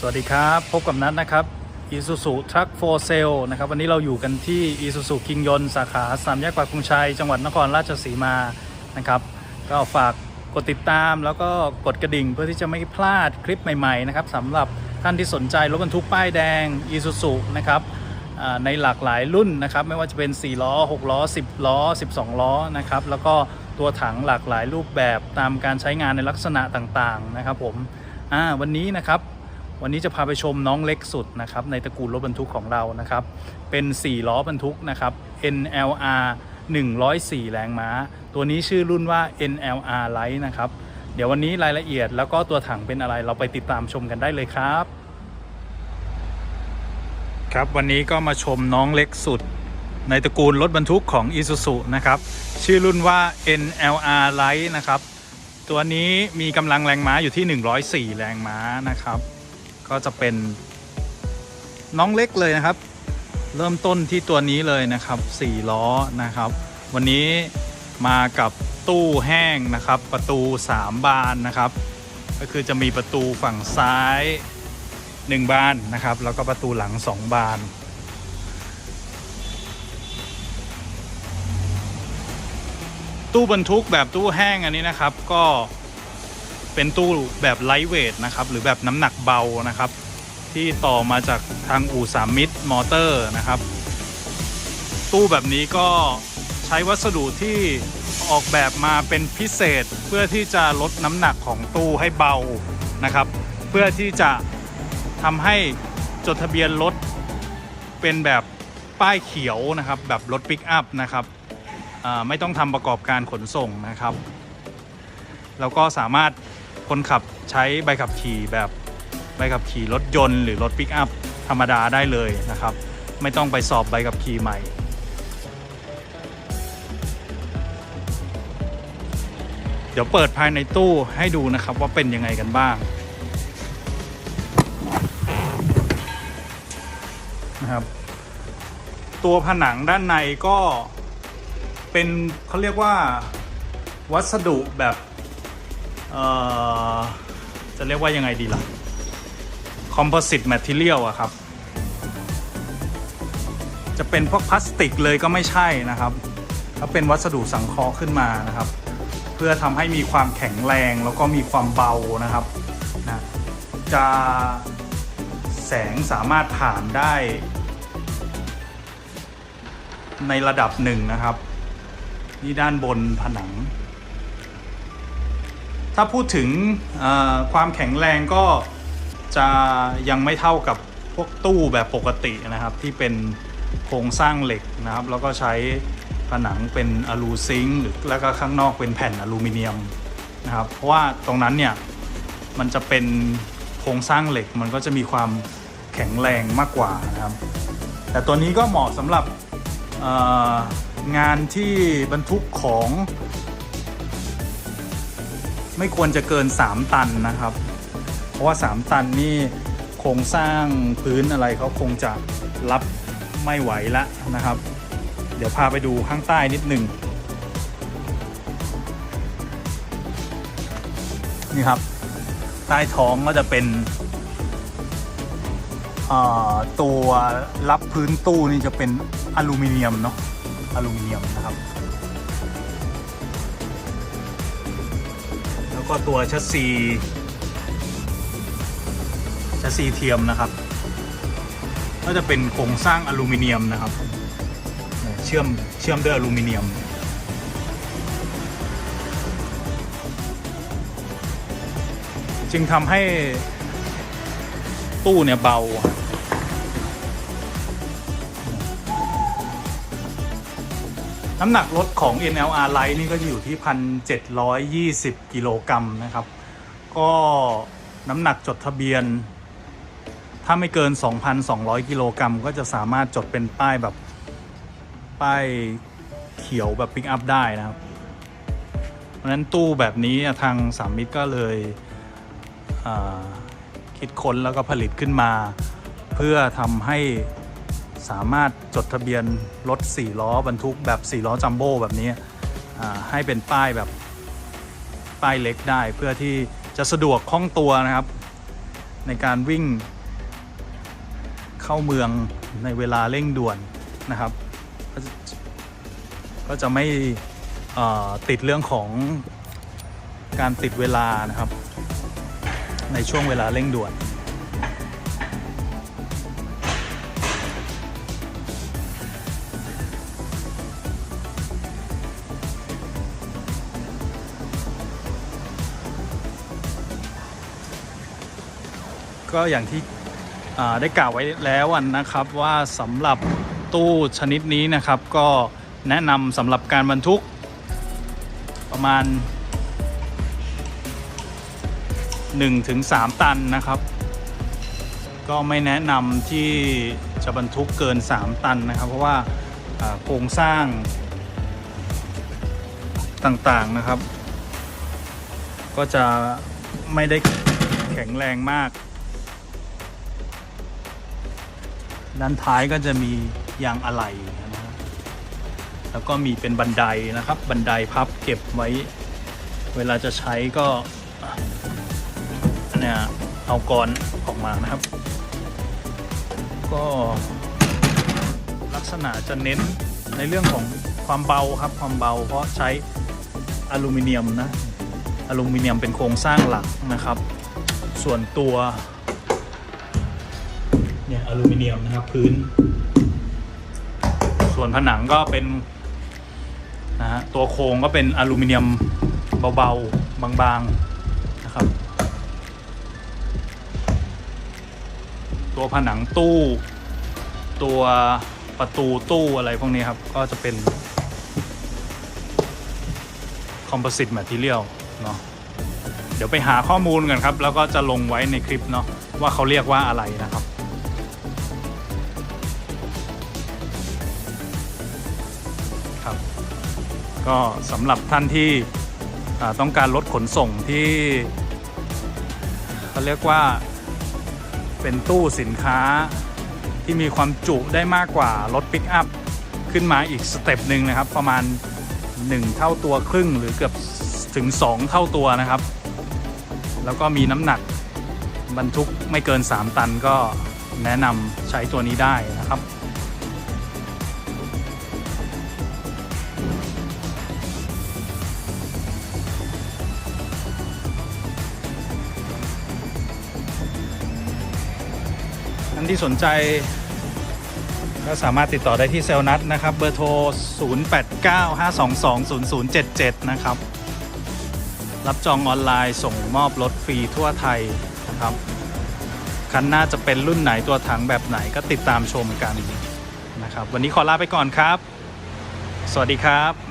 สวัสดีครับ พบกับนัทนะครับ Isuzu Truck for Sale นะครับวันนี้เราอยู่กันที่ Isuzu คิงยนสาขาสามแยกปักกรุงชัย จังหวัดนครราชสีมานะครับก็ฝากกดติดตามแล้วก็กดกระดิ่งเพื่อที่จะไม่พลาดคลิปใหม่ๆนะครับสำหรับท่านที่สนใจรถบรรทุกป้ายแดง Isuzu นะครับในหลากหลายรุ่นนะครับไม่ว่าจะเป็น 4 ล้อ 6 ล้อ 10 ล้อ 12 ล้อนะครับแล้วก็ตัวถังหลากหลายรูปแบบตามการใช้งานในลักษณะต่างๆนะครับผมวันนี้นะครับ วันนี้จะพาไปชมน้องเล็กสุดนะครับในตระกูลรถบรรทุกของเรานะครับ เป็น 4 ล้อบรรทุกนะครับ NLR 104 แรงม้า ตัวนี้ชื่อรุ่นว่า NLR Light นะครับ เดี๋ยววันนี้รายละเอียดแล้วก็ตัวถังเป็นอะไรเราไปติดตามชมกันได้เลยครับ ครับวันนี้ก็มาชมน้องเล็กสุด ในตระกูลรถบรรทุกของ Isuzu นะครับ ชื่อรุ่นว่า NLR Light นะครับ ตัวนี้มีกำลังแรงม้าอยู่ที่ 104 แรงม้านะครับ ก็จะเป็นน้องเล็กเลยนะครับ เริ่มต้นที่ตัวนี้เลยนะครับ4ล้อนะครับ วันนี้มากับตู้แห้งนะครับ ประตู 3 บานนะครับ ก็คือจะมีประตูฝั่งซ้าย 1 บานนะครับ แล้วก็ประตูหลัง 2 บานตู้บรรทุกแบบตู้แห้งอันนี้นะครับ ก็ เป็นตู้แบบไลท์เวทนะครับ หรือแบบน้ำหนักเบานะครับ ที่ต่อมาจากทางอู่สามมิตรมอเตอร์นะครับ ตู้แบบนี้ก็ใช้วัสดุที่ออกแบบมาเป็นพิเศษเพื่อที่จะลดน้ำหนักของตู้ให้เบานะครับ เพื่อที่จะทำให้จดทะเบียนรถเป็นแบบป้ายเขียวนะครับ แบบรถปิกอัพนะครับไม่ต้องทำประกอบการขนส่งนะครับ แล้วก็สามารถ คนขับใช้ใบขับขี่แบบใบขับขี่รถยนต์หรือรถปิกอัพธรรมดาได้เลยนะครับ ไม่ต้องไปสอบใบขับขี่ใหม่ เดี๋ยวเปิดภายในตู้ให้ดูนะครับว่าเป็นยังไงกันบ้างนะครับตัวผนังด้านในก็เป็นเขาเรียกว่าวัสดุแบบ จะเรียกว่ายังไงดีล่ะ composite material อะครับ จะเป็นพวกพลาสติกเลยก็ไม่ใช่นะครับก็เป็นวัสดุสังเคราะห์ขึ้นมานะครับ เพื่อทำให้มีความแข็งแรงแล้วก็มีความเบานะครับนะจะแสงสามารถผ่านได้ ในระดับหนึ่งนะครับ นี่ด้านบนผนัง ถ้าพูดถึงความแข็งแรงก็จะยังไม่เท่ากับพวกตู้แบบปกตินะครับ ที่เป็นโครงสร้างเหล็กนะครับ แล้วก็ใช้ผนังเป็นอลูซิงค์หรือแล้วก็ข้างนอกเป็นแผ่นอลูมิเนียมนะครับ เพราะว่าตรงนั้นเนี่ยมันจะเป็นโครงสร้างเหล็กมันก็จะมีความแข็งแรงมากกว่านะครับ แต่ตัวนี้ก็เหมาะสำหรับงานที่บรรทุกของ ไม่ควรจะเกิน 3 ตันนะครับ เพราะว่า 3 ตันนี่โครงสร้างพื้นอะไรเขาคงจะรับไม่ไหวละนะครับ เดี๋ยวพาไปดูข้างใต้นิดหนึ่งนี่ครับ ใต้ท้องก็จะเป็นตัวรับพื้นตู้นี่จะเป็นอลูมิเนียมเนาะอลูมิเนียมนะครับ ก็ตัวชัสซีชัสซีเทียมนะครับ ก็จะเป็นโครงสร้างอลูมิเนียมนะครับเนี่ยเชื่อมเชื่อมด้วยอลูมิเนียมจึงทำให้ตู้เนี่ยเบา น้ำหนักรถของ NLR Light นี่ก็จะอยู่ที่ 1,720 กิโลกรัมนะครับ ก็น้ำหนักจดทะเบียน ถ้าไม่เกิน 2,200 กิโลกรัมก็จะสามารถจดเป็นป้ายแบบป้ายเขียวแบบปิกอัพได้นะครับ เพราะฉะนั้นตู้แบบนี้ทางสามมิตรก็เลยคิดค้นแล้วก็ผลิตขึ้นมา เพื่อทำให้ สามารถจดทะเบียนรถ 4 ล้อบรรทุกแบบ 4 ล้อจัมโบ้แบบนี้ให้เป็นป้ายแบบป้ายเล็กได้เพื่อที่จะสะดวกคล่องตัวนะครับ ในการวิ่งเข้าเมืองในเวลาเร่งด่วนนะครับ ก็จะไม่ติดเรื่องของการติดเวลานะครับ ในช่วงเวลาเร่งด่วน ก็อย่างที่ได้กล่าวไว้แล้วนะครับว่าสำหรับตู้ชนิดนี้นะครับก็แนะนำสำหรับการบรรทุกประมาณ 1-3 ตันนะครับ ก็ไม่แนะนำที่จะบรรทุกเกิน 3 ตันนะครับ เพราะว่าโครงสร้างต่างๆนะครับ ก็จะไม่ได้แข็งแรงมาก ด้านท้ายก็จะมียางอะไหล่นะฮะแล้วก็มีเป็นบันไดนะครับ บันไดพับเก็บไว้ เวลาจะใช้ก็อันเนี่ยเอากรออกมานะครับ ก็ลักษณะจะเน้นในเรื่องของความเบาครับความเบาเพราะใช้อลูมิเนียมนะอลูมิเนียมเป็นโครงสร้างหลักนะครับ ส่วนตัว อลูมิเนียมนะครับ พื้น ส่วนผนังก็เป็นนะฮะตัวโครงก็เป็นอลูมิเนียมเบาๆ บางๆนะครับ ตัวผนังตู้ ตัวประตูตู้อะไรพวกนี้ครับ ก็จะเป็นคอมโพสิตแมทเทียลเนาะเดี๋ยวไปหาข้อมูลกันครับ แล้วก็จะลงไว้ในคลิปเนาะว่าเขาเรียกว่าอะไรนะครับครับ ก็สำหรับท่านที่ต้องการรถขนส่งที่เขาเรียกว่าเป็นตู้สินค้าที่มีความจุได้มากกว่ารถปิกอัพขึ้นมาอีกสเต็ปหนึ่งนะครับ ประมาณ 1 เท่าตัวครึ่งหรือเกือบถึง 2 เท่าตัวนะครับ แล้วก็มีน้ำหนักบรรทุกไม่เกิน 3 ตันก็แนะนำใช้ตัวนี้ได้นะครับ ท่านที่สนใจ ก็สามารถติดต่อได้ที่เซลนัดนะครับ เบอร์โทร 0895220077 นะครับ รับจองออนไลน์ส่งมอบรถฟรีทั่วไทยนะครับ คันหน้าจะเป็นรุ่นไหนตัวถังแบบไหนก็ติดตามชมกันนะครับ วันนี้ขอลาไปก่อนครับ สวัสดีครับ